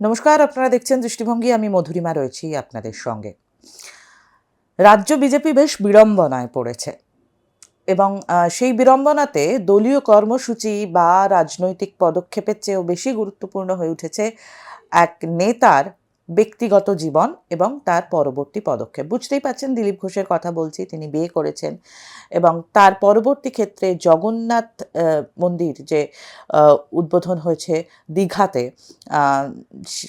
নমস্কার, আপনারা দেখছেন দৃষ্টিভঙ্গি। আমি মধুরিমা রয়েছি আপনাদের সঙ্গে। রাজ্য বিজেপি বেশ বিড়ম্বনায় পড়েছে এবং সেই বিড়ম্বনাতে দলীয় কর্মসূচি বা রাজনৈতিক পদক্ষেপের চেয়েও বেশি গুরুত্বপূর্ণ হয়ে উঠেছে এক নেতার ব্যক্তিগত জীবন এবং তার পরবর্তী পদক্ষেপ। বুঝতেই পাচ্ছেন দিলীপ ঘোষের কথা বলছি, তিনি বিয়ে করেছেন এবং তার পরবর্তী ক্ষেত্রে জগন্নাথ মন্দির যে উদ্বোধন হয়েছে দীঘাতে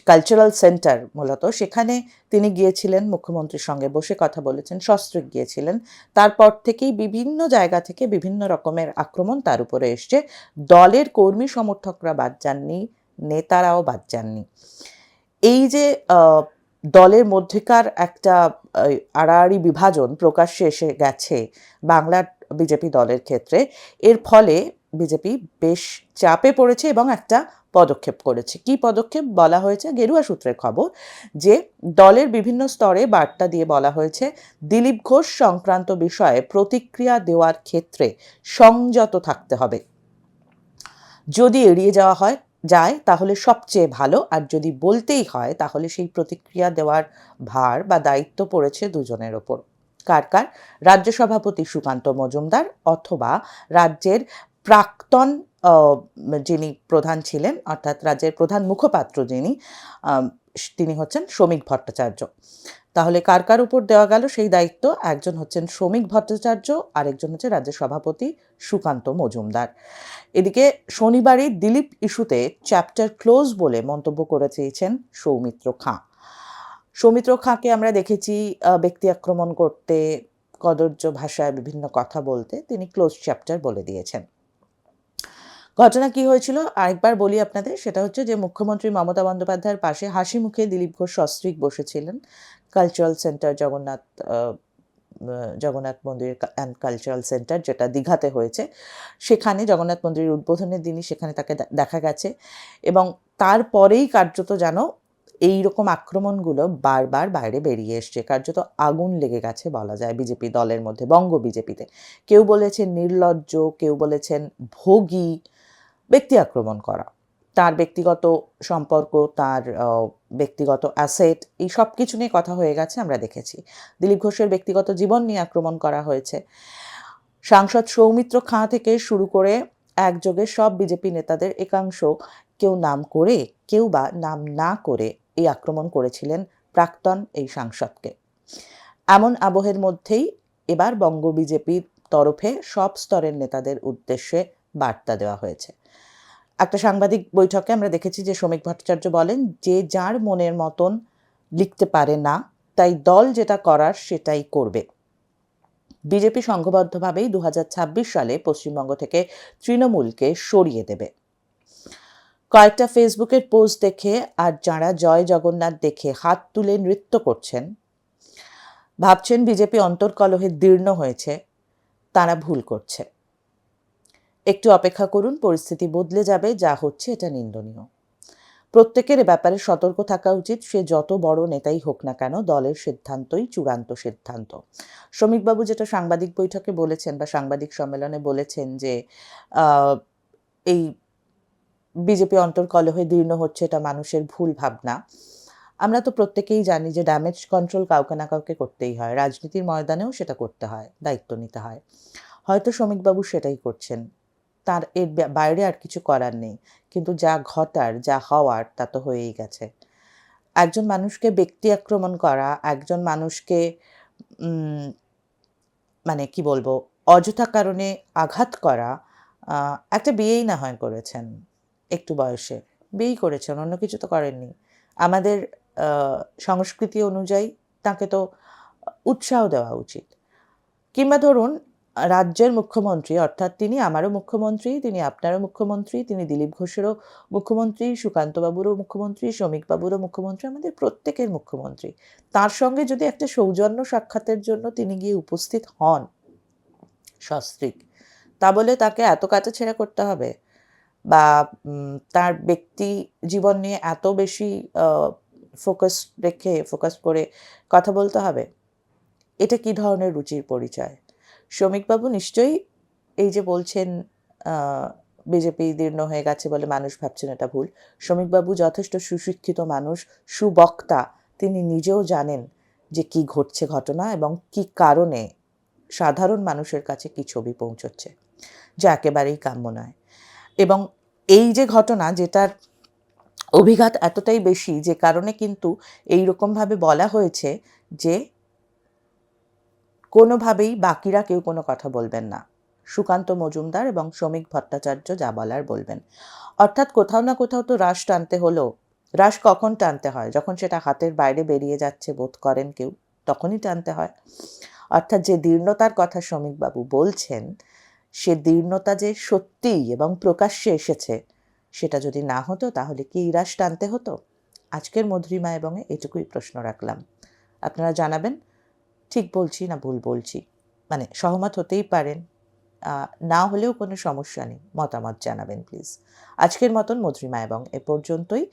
কালচারাল সেন্টার মূলত, সেখানে তিনি গিয়েছিলেন মুখ্যমন্ত্রীর সঙ্গে, বসে কথা বলেছেন, সস্ত্রীক গিয়েছিলেন। তারপর থেকেই বিভিন্ন জায়গা থেকে বিভিন্ন রকমের আক্রমণ তার উপরে এসছে। দলের কর্মী সমর্থকরা বাদ যাননি, নেতারাও বাদ যাননি। এই যে দলের মধ্যেকার একটা আড়াআড়ি বিভাজন প্রকাশ্যে এসে গেছে বাংলার বিজেপি দলের ক্ষেত্রে, এর ফলে বিজেপি বেশ চাপে পড়েছে এবং একটা পদক্ষেপ করেছে। কি পদক্ষেপ বলা হয়েছে? গেরুয়া সূত্রের খবর যে, দলের বিভিন্ন স্তরে বার্তা দিয়ে বলা হয়েছে, দিলীপ ঘোষ সংক্রান্ত বিষয়ে প্রতিক্রিয়া দেওয়ার ক্ষেত্রে সংযত থাকতে হবে। যদি এড়িয়ে যাওয়া হয় যায়, তাহলে সবচেয়ে ভালো। আর যদি বলতেই হয়, তাহলে সেই প্রতিক্রিয়া দেওয়ার ভার বা দায়িত্ব পড়েছে দুজনের ওপর। কার কার? রাজ্য সভাপতি সুকান্ত মজুমদার অথবা রাজ্যের প্রাক্তন যিনি প্রধান ছিলেন, অর্থাৎ রাজ্যের প্রধান মুখপাত্র যিনি তিনি হচ্ছেন শ্রমিক ভট্টাচার্য। তাহলে কার কার উপর দেওয়া গেল সেই দায়িত্ব? একজন হচ্ছেন শ্রমিক ভট্টাচার্য, আরেকজন হচ্ছে রাজ্যের সভাপতি সুকান্ত মজুমদার। এদিকে শনিবারই দিলীপ ইস্যুতে চ্যাপ্টার ক্লোজ বলে মন্তব্য করে চেয়েছেন সৌমিত্র খাঁ। সৌমিত্র খাঁকে আমরা দেখেছি ব্যক্তি আক্রমণ করতে কদর্য ভাষায় বিভিন্ন কথা বলতে তিনি ক্লোজ চ্যাপ্টার বলে দিয়েছেন। ঘটনা কি হয়েছিল? আরেকবার বলি আপনাদের, সেটা হচ্ছে যে মুখ্যমন্ত্রী মমতা বন্দ্যোপাধ্যায়ের পাশে হাসি মুখে দিলীপ ঘোষ সস্ত্রীক বসেছিলেন। কালচারাল সেন্টার জগন্নাথ জগন্নাথ মন্দির অ্যান্ড কালচারাল সেন্টার যেটা দীঘাতে হয়েছে, সেখানে জগন্নাথ মন্দিরের উদ্বোধনের দিনই সেখানে তাকে দেখা গেছে। এবং তারপরেই কার্যত যেন এই রকম আক্রমণগুলো বারবার বাইরে বেরিয়ে এসছে। কার্যত আগুন লেগে গেছে বলা যায় বিজেপি দলের মধ্যে, বঙ্গ বিজেপিতে। কেউ বলেছেন নির্লজ্জ, কেউ বলেছেন ভোগী ব্যক্তি আক্রমণ করা। তার ব্যক্তিগত সম্পর্ক, তার ব্যক্তিগত অ্যাসেট এই সব কিছু নিয়ে কথা হয়ে গেছে, আমরা দেখেছি। দিলীপ ঘোষের ব্যক্তিগত জীবন নিয়ে আক্রমণ করা হয়েছে। সাংসদ সৌমিত্র খাঁ থেকে শুরু করে একযোগে সব বিজেপি নেতাদের একাংশ কেউ নাম করে, কেউ বা নাম না করে এই আক্রমণ করেছিলেন প্রাক্তন এই সাংসদকে। এমন আবহের মধ্যেই এবার বঙ্গ বিজেপির তরফে সব স্তরের নেতাদের উদ্দেশ্যে বার্তা দেওয়া হয়েছে। একটা সাংবাদিক বৈঠকে আমরা দেখেছি যে শ্রমিক ভট্টাচার্য বলেন, যে যার মনের মতন লিখতে পারে না, তাই দল যেটা করার সেটাই করবে। বিজেপি সংঘবদ্ধভাবেই দু হাজার ছাব্বিশ সালে পশ্চিমবঙ্গ থেকে তৃণমূলকে সরিয়ে দেবে। কয়েকটা ফেসবুকের পোস্ট দেখে আর যাঁরা জয় জগন্নাথ দেখে হাত তুলে নৃত্য করছেন, ভাবছেন বিজেপি অন্তর্কলহে দীর্ণ হয়েছে, তারা ভুল করছে। একটু অপেক্ষা করুন, পরিস্থিতি বদলে যাবে, যা হচ্ছে এটা নিন্দনীয়। প্রত্যেকের ব্যাপারে সতর্ক থাকা উচিত, সে যত বড় নেতাই হোক না কেন, দলের সিদ্ধান্তই চূড়ান্ত সিদ্ধান্ত। শ্রমিকবাবু যেটা সাংবাদিক বৈঠকে বলেছেন বা সাংবাদিক সম্মেলনে বলেছেন যে এই বিজেপি অন্তর্কলহে দীর্ণ হচ্ছে এটা মানুষের ভুল ভাবনা। আমরা তো প্রত্যেকেই জানি যে ড্যামেজ কন্ট্রোল কাউকে না কাউকে করতেই হয়। রাজনীতির ময়দানেও সেটা করতে হয়, দায়িত্ব নিতে হয়। হয়তো শ্রমিকবাবু সেটাই করছেন। তার এর বাইরে আর কিছু করার নেই। কিন্তু যা ঘটার, যা হওয়ার, তা তো হয়েই গেছে। একজন মানুষকে ব্যক্তি আক্রমণ করা, একজন মানুষকে মানে কি বলব, অযথা কারণে আঘাত করা একটা বিয়েই না হয় করেছেন একটু বয়সে। বিয়েই করেছেন, অন্য কিছু তো করেননি। আমাদের সংস্কৃতি অনুযায়ী তাকে তো উৎসাহ দেওয়া উচিত। কিংবা ধরুন রাজ্যের মুখ্যমন্ত্রী, অর্থাৎ তিনি আমারও মুখ্যমন্ত্রী, তিনি আপনারও মুখ্যমন্ত্রী, তিনি দিলীপ ঘোষেরও মুখ্যমন্ত্রী, সুকান্তবাবুরও মুখ্যমন্ত্রী, শ্রমিকবাবুরও মুখ্যমন্ত্রী, আমাদের প্রত্যেকের মুখ্যমন্ত্রী। তার সঙ্গে যদি একটা সৌজন্য সাক্ষাতের জন্য তিনি গিয়ে উপস্থিত হন, সস্ত্রীক, তা বলে তাকে এত কাটাছেড়া করতে হবে? বা তার ব্যক্তি জীবন নিয়ে এত বেশি ফোকাস রেখে ফোকাস করে কথা বলতে হবে? এটা কি ধরনের রুচির পরিচয়? শ্রমিকবাবু নিশ্চয়ই এই যে বলছেন বিজেপি দীর্ণ হয়ে গেছে বলে মানুষ ভাবছেন এটা ভুল। শ্রমিকবাবু যথেষ্ট সুশিক্ষিত মানুষ, সুবক্তা। তিনি নিজেও জানেন যে কি ঘটছে ঘটনা এবং কি কারণে সাধারণ মানুষের কাছে কি ছবি পৌঁছচ্ছে। যা একেবারেই কাম্য নয়। এবং এই যে ঘটনা যেটার অভিঘাত এতটাই বেশি যে কারণে কিন্তু এই রকমভাবে বলা হয়েছে যে কোনোভাবেই বাকিরা কেউ কোনো কথা বলবেন না। সুকান্ত মজুমদার এবং শ্রমিক ভট্টাচার্য যা বলার বলবেন। অর্থাৎ কোথাও না কোথাও তো রাশ টানতে হলো। রাশ কখন টানতে হয়? যখন সেটা হাতের বাইরে বেরিয়ে যাচ্ছে বোধ করেন কেউ, তখনই টানতে হয়। অর্থাৎ যে দীর্ণতার কথা শ্রমিকবাবু বলছেন, সে দীর্ণতা যে সত্যিই এবং প্রকাশ্যে এসেছে, সেটা যদি না হতো তাহলে কি ইরাস টানতে হতো? আজকের মধুরিমা এবং এটুকুই প্রশ্ন রাখলাম। আপনারা জানাবেন ঠিক বলছি না ভুল বলছি। মানে সহমত হতেই পারেন। না হলেও কোনো সমস্যা নেই। মতামত জানাবেন প্লিজ আজকের মতন মধুরিমা এবং এ পর্যন্তই।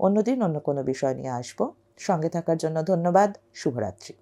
অন্যদিন অন্য কোনো বিষয় নিয়ে আসব। সঙ্গে থাকার জন্য ধন্যবাদ। শুভরাত্রি।